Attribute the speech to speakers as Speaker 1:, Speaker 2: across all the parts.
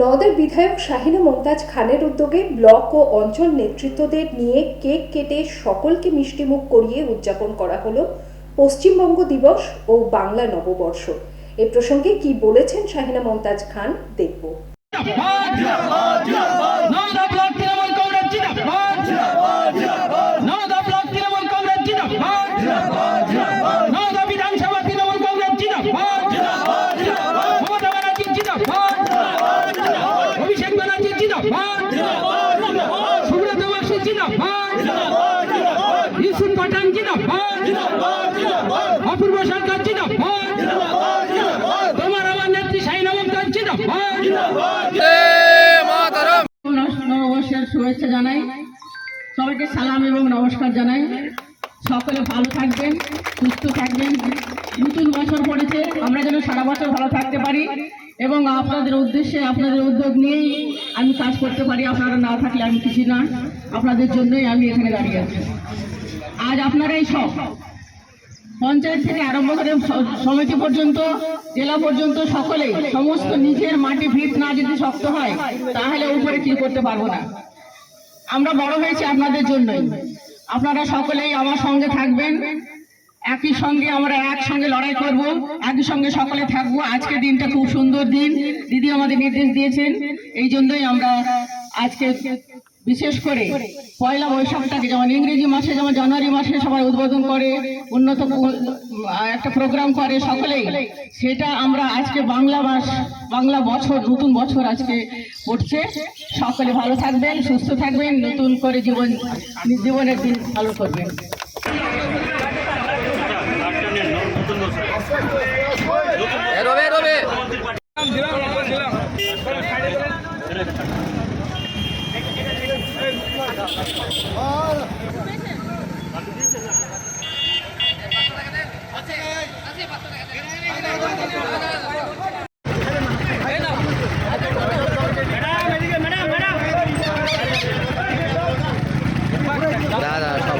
Speaker 1: নওদের বিধায়ক শাহিনা মমতাজ খানের উদ্যোগে ব্লক ও অঞ্চল নেতৃত্বদের নিয়ে কেক কেটে সকলকে মিষ্টিমুখ করিয়ে উদযাপন করা হলো পশ্চিমবঙ্গ দিবস ও বাংলা নববর্ষ। এ প্রসঙ্গে কি বলেছেন শাহিনা মমতাজ খান দেখব।
Speaker 2: শুভেচ্ছা জানাই সবাইকে সালাম এবং নমস্কার জানাই সকলে ভালো থাকবেন সুস্থ থাকবেন নতুন বছর পড়েছে আমরা যেন সারা বছর ভালো থাকতে পারি এবং আপনাদের উদ্দেশ্যে, আপনাদের উদ্যোগ নিয়েই আমি কাজ করতে পারি। আপনারা না থাকলে আমি কিছু না। আপনাদের জন্যই আমি এখানে দাঁড়িয়ে আছি। আজ আপনারাই সব পঞ্চায়েত থেকে আরম্ভ করে সমিতি পর্যন্ত, জেলা পর্যন্ত সকলেই সমস্ত নিজের মাটি ভিত না যদি শক্ত হয়, তাহলে উপরে কি করতে পারব না? আমরা বড় হয়েছি আপনাদের জন্যই। আপনারা সকলেই আমার সঙ্গে থাকবেন। একই সঙ্গে আমরা একসঙ্গে লড়াই করব, একই সঙ্গে সকলে থাকব। আজকের দিনটা খুব সুন্দর দিন। দিদি আমাদের নির্দেশ দিয়েছেন। এই জন্যই আমরা আজকে বিশেষ করে পয়লা বৈশাখটাকে যেমন ইংরেজি মাসে যেমন জানুয়ারি মাসে সবাই উদ্বোধন করে, উন্নত একটা প্রোগ্রাম করে সকলেই, সেটা আমরা আজকে বাংলা মাস, বাংলা বছর, নতুন বছর আজকে পড়ছে। সকলে ভালো থাকবেন, সুস্থ থাকবেন, নতুন করে জীবন, জীবনের দিন ভালো করবেন।
Speaker 3: এরবে এরবে দাদা সব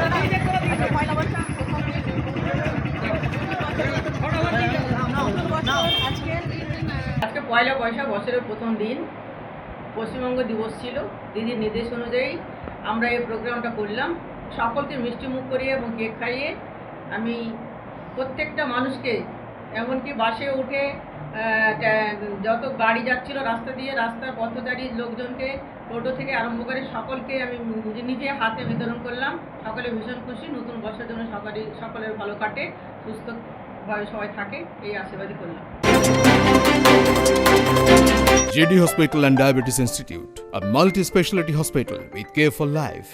Speaker 2: আজকে পয়লা বৈশাখ বছরের প্রথম দিন। পশ্চিমবঙ্গ দিবস ছিল। দিদির নির্দেশ অনুযায়ী আমরা এই প্রোগ্রামটা করলাম। সকলকে মিষ্টি মুখ করিয়ে এবং কেক খাইয়ে আমি প্রত্যেকটা মানুষকে, এমনকি বাসে উঠে যত গাড়ি যাচ্ছিল রাস্তা দিয়ে, রাস্তার পথচারী লোকজনকে, টোটো থেকে আরম্ভ করে সকলকে আমি নিজে নিজে হাতে বিতরণ করলাম। সকলে ভীষণ খুশি। নতুন বছর জন্য সকলে, সকলের ভালো কাটে সুস্থভাবে সবাই থাকে এই আশীর্বাদই করলাম
Speaker 4: JD Hospital and Diabetes Institute, a multi specialty hospital with care for life.